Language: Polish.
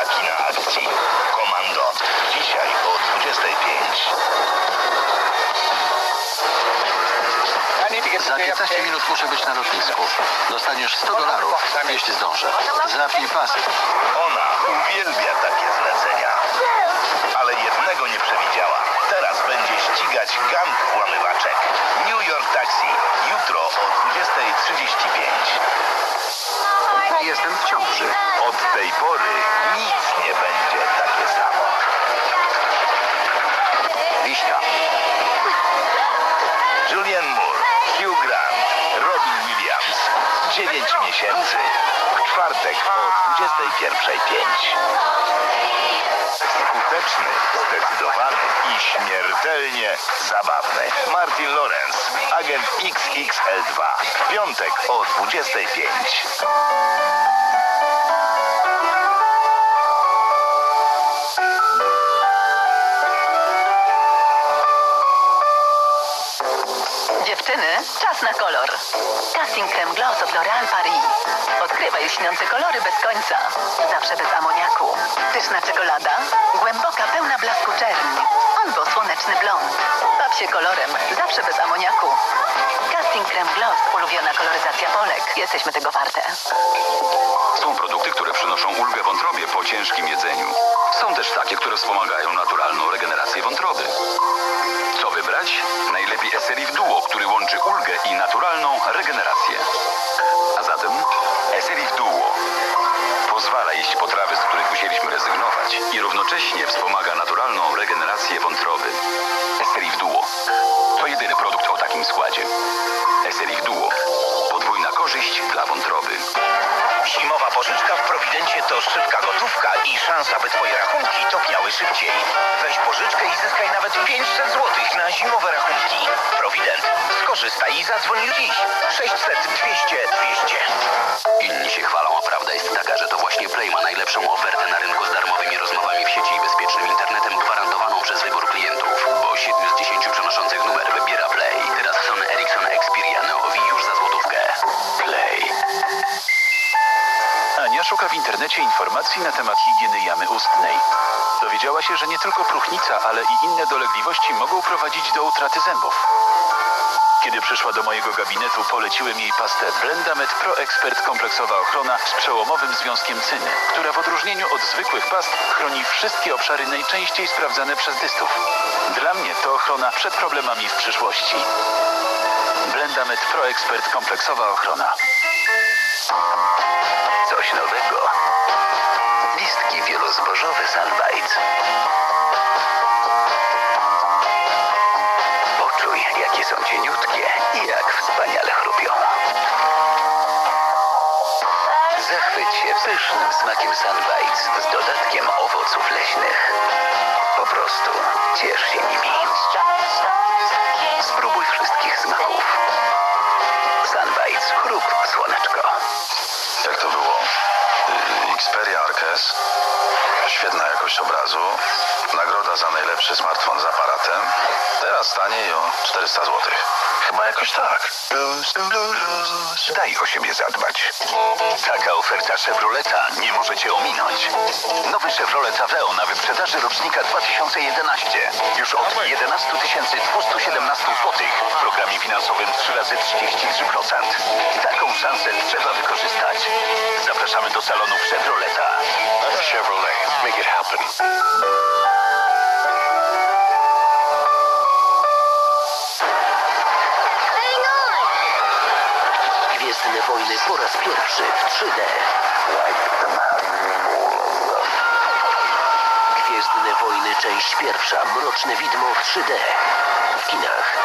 Ptaki akcji. Komando. Dzisiaj o 25. Za 15 minut muszę być na lotnisku. Dostaniesz 100 dolarów, jeśli zdążę. Zapnij pasy. Ona uwielbia takie zlecenia. Ale jednego nie przewidziała. Teraz będzie ścigać gang włamywaczek. New York Taxi. Jutro o 20.35. Jestem w ciąży. Od tej pory nic nie będzie takie samo. Wiśnia. Julian Moore, Hugh Grant, Robin Williams. 9 miesięcy. W czwartek o 21.05. Skuteczny, zdecydowany i śmiertelnie zabawny. Martin Lawrence, agent XXL2. W piątek o 25.00. Dziewczyny, czas na kolor. Casting Creme Gloss od L'Oréal Paris. Odkrywaj lśniące kolory bez końca. Zawsze bez amoniaku. Pyszna czekolada. Głęboka, pełna blasku czerń. Albo słoneczny blond. Baw się kolorem. Zawsze bez amoniaku. Casting Creme Gloss. Ulubiona koloryzacja Polek. Jesteśmy tego warte. Są produkty, które przynoszą ulgę wątrobie po ciężkim jedzeniu. Są też takie, które wspomagają naturalną regenerację wątroby. Wybrać? Najlepiej Eserif Duo, który łączy ulgę i naturalną regenerację. A zatem Eserif Duo pozwala jeść potrawy, z których musieliśmy rezygnować i równocześnie wspomaga naturalną regenerację wątroby. Eserif Duo to jedyny produkt o takim składzie. Eserif Duo. Podwójna korzyść dla wątroby. Pożyczka w Prowidencie to szybka gotówka i szansa, by twoje rachunki topniały szybciej. Weź pożyczkę i zyskaj nawet 500 zł na zimowe rachunki. Prowident. Skorzystaj i zadzwoń dziś. 600 200 200. Inni się chwalą, a prawda jest taka, że to właśnie Play ma najlepszą ofertę szuka w internecie informacji na temat higieny jamy ustnej. Dowiedziała się, że nie tylko próchnica, ale i inne dolegliwości mogą prowadzić do utraty zębów. Kiedy przyszła do mojego gabinetu, poleciłem jej pastę Blendamed Pro Expert kompleksowa ochrona z przełomowym związkiem cyny, która w odróżnieniu od zwykłych past chroni wszystkie obszary najczęściej sprawdzane przez dystów. Dla mnie to ochrona przed problemami w przyszłości. Blendamed Pro Expert kompleksowa ochrona. Nowego. Listki wielozbożowe Sunbites. Poczuj, jakie są cieniutkie i jak wspaniale chrupią. Zachwyć się pysznym smakiem Sunbites z dodatkiem owoców leśnych. Po prostu ciesz się nimi. Spróbuj wszystkich smaków. Jakość obrazu. Nagroda za najlepszy smartfon z aparatem. Teraz taniej o 400 zł. Chyba jakoś tak. Daj o siebie zadbać. Taka oferta Chevroleta nie możecie ominąć. Nowy Chevrolet Aveo na wyprzedaży rocznika 2011. Już od 11 217 zł. W programie finansowym 3 razy 33%. Taką szansę trzeba wykorzystać. Zapraszamy do salonów Chevroleta. Chevrolet. Make it happen. Gwiezdne wojny po raz pierwszy w 3D. Gwiezdne wojny część pierwsza. Mroczne widmo w 3D. W kinach.